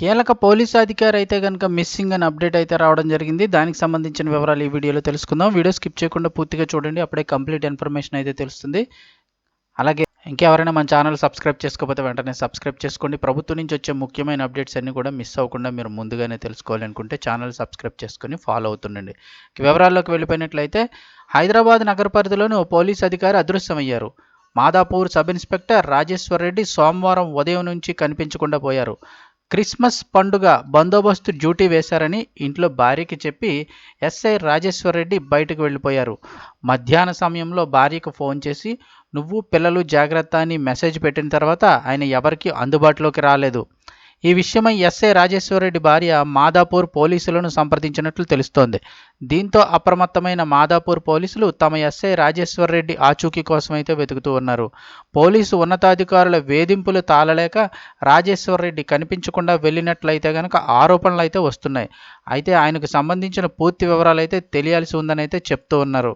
కీలక పోలీసు అధికారి అయితే కనుక మిస్సింగ్ అని అప్డేట్ అయితే రావడం జరిగింది. దానికి సంబంధించిన వివరాలు ఈ వీడియోలో తెలుసుకుందాం. వీడియో స్కిప్ చేయకుండా పూర్తిగా చూడండి. అప్పుడే కంప్లీట్ ఇన్ఫర్మేషన్ అయితే తెలుస్తుంది. అలాగే ఇంకెవరైనా మన ఛానల్ సబ్స్క్రైబ్ చేసుకోకపోతే వెంటనే సబ్స్క్రైబ్ చేసుకోండి. ప్రభుత్వం నుంచి వచ్చే ముఖ్యమైన అప్డేట్స్ అన్నీ కూడా మిస్ అవ్వకుండా మీరు ముందుగానే తెలుసుకోవాలనుకుంటే ఛానల్ సబ్స్క్రైబ్ చేసుకొని ఫాలో అవుతుండండి. వివరాల్లోకి వెళ్ళిపోయినట్లయితే హైదరాబాద్ నగర పరిధిలోని ఓ పోలీస్ అధికారి అదృశ్యమయ్యారు. మాదాపూర్ సబ్ ఇన్స్పెక్టర్ రాజేశ్వర్ రెడ్డి సోమవారం ఉదయం నుంచి కనిపించకుండా పోయారు. క్రిస్మస్ పండుగ బందోబస్తు డ్యూటీ వేశారని ఇంట్లో భార్యకి చెప్పి ఎస్ఐ రాజేశ్వరరెడ్డి బయటకు వెళ్ళిపోయారు. మధ్యాహ్న సమయంలో భార్యకు ఫోన్ చేసి నువ్వు పిల్లలు జాగ్రత్త అని మెసేజ్ పెట్టిన తర్వాత ఆయన ఎవరికీ అందుబాటులోకి రాలేదు. ఈ విషయమై ఎస్ఐ రాజేశ్వరరెడ్డి భార్య మాదాపూర్ పోలీసులను సంప్రదించినట్లు తెలుస్తోంది. దీంతో అప్రమత్తమైన మాదాపూర్ పోలీసులు తమ ఎస్ఐ రాజేశ్వరరెడ్డి ఆచూకీ కోసం అయితే వెతుకుతూ ఉన్నారు. పోలీసు ఉన్నతాధికారుల వేధింపులు తాళలేక రాజేశ్వరరెడ్డి కనిపించకుండా వెళ్ళినట్లయితే కనుక ఆరోపణలు అయితే వస్తున్నాయి. అయితే ఆయనకు సంబంధించిన పూర్తి వివరాలు అయితే తెలియాల్సి ఉందని అయితే చెప్తూ ఉన్నారు.